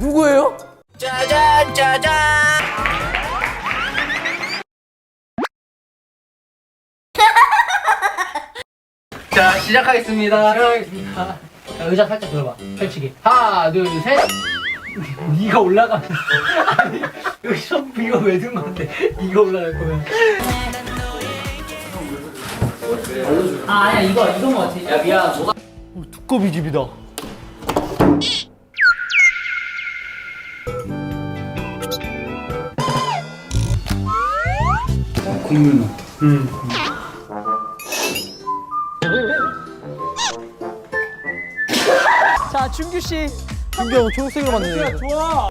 누구예요? 짜잔 짜잔 자 시작하겠습니다. 시작하겠습니다. 자, 의자 살짝 들어봐. 펼치기. 하나, 둘, 셋. 네가 올라가. 아니 여기서 이거 왜 든 건데? 이거 올라갈 거면. 아 아니야 이거 이건 거 같아. 야 미안. 너가 두꺼비 집이다. 자 준규 씨. 준규 형 초록색으로 만드네. 좋아.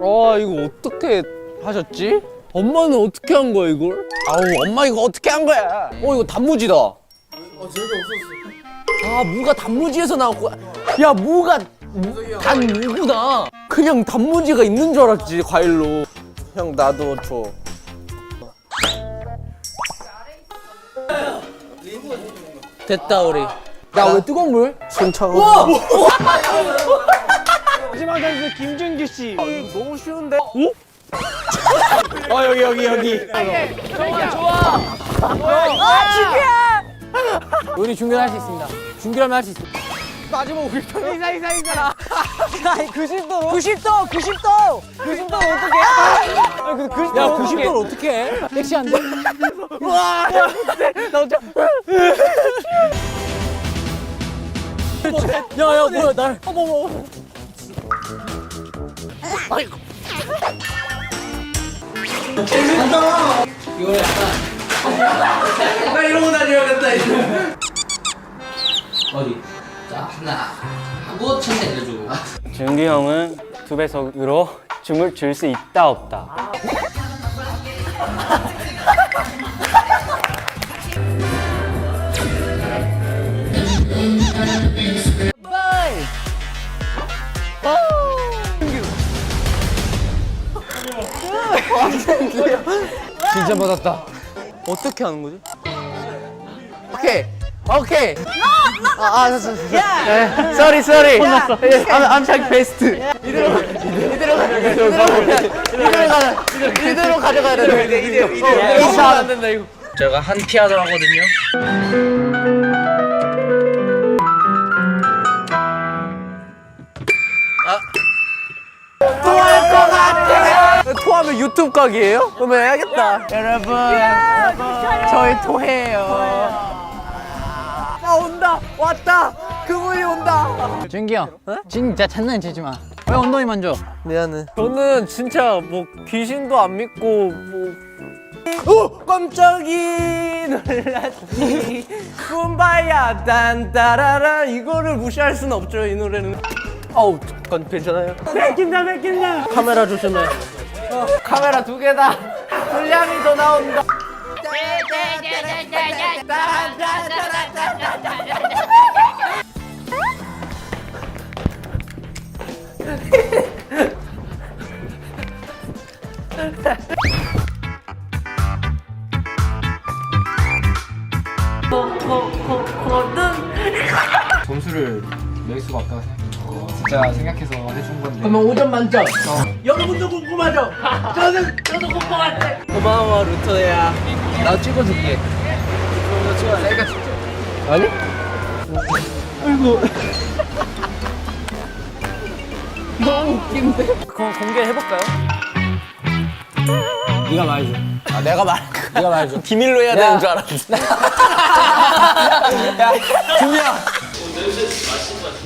아 이거 어떻게 하셨지? 엄마는 어떻게 한 거야 이걸? 아우 엄마 이거 어떻게 한 거야? 어 이거 단무지다. 아 재미 없었어. 아 무가 단무지에서 나왔고, 야 무가 무- 단 무구나. 그냥 단무지가 있는 줄 알았지 과일로. 형 나도 줘. 됐다 우리. 야 왜 뜨거운 물? 손 차가. 마지막 선수 김준규 씨. 너무 쉬운데? 오? 어 여기 여기 여기. 우리 준규는 할수 있습니다. 준규라면 할 수 있어. 마지막 우리 편. 이사 이사 이사라. 90도 90도 90도 90도 어떻게? 아, 그 90도 야 90도를 어떻게 해? 섹시한데? 와. 나 혼자. 야야 뭐야 날. 어머 어머. 나 이러고 다녀야겠다 이제. 어디 자 하나 하고 천천히 내려주고 준규 형은 두 배속으로 춤을 출 수 있다 없다. 진짜 받았다. 어떻게 하는 거지? 오케이. 오케이. 아, 아, 됐어, 됐어. 네. Sorry, sorry. 혼났어. I'm, I'm trying best. 이대로, 가- 이대로 가, 이대로 가, 이대로 가, 이대로 가져가야 돼. 이대로, 이대로, 이대로. 이대로 안 된다 이거. 제가 한 피아노 하거든요 토할 것 같아. 토하면 유튜브 각이에요? 그러면 해야겠다. 여러분, 저희 토해요. 아 온다, 왔다. 그분이 온다. 준규 형. 진짜 장난 치지 마. 왜 엉덩이 만져? 미안해. 저는 진짜 뭐 귀신도 안 믿고 뭐. 오 깜짝이 놀랐지 꿈바야 딴따라라 이거를 무시할 수는 없죠 이 노래는 어우 잠깐 괜찮아요? 뺏긴다 뺏긴다 카메라 조심해 어, 카메라 두 개다 분량이 더 나온다 점수를 낼 수가 없다고 생각해요. 진짜 생각해서 해준 건데. 그러면 5점 만점. 여러분도 궁금하죠? 저는 저도 궁금한데. 고마워 루터야 나 찍어줄게. 너 찍어 내가 찍자 아니? 그거 공개해볼까요? 네가 말해줘. 아 내가 말 네가 말해줘. 비밀로 해야 되는 줄 알았어 야 준비야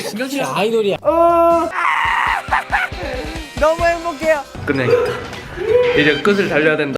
신경 쓰 아이돌이야. 너무 행복해요 끝내겠다. 이제 끝을 달려야 된다.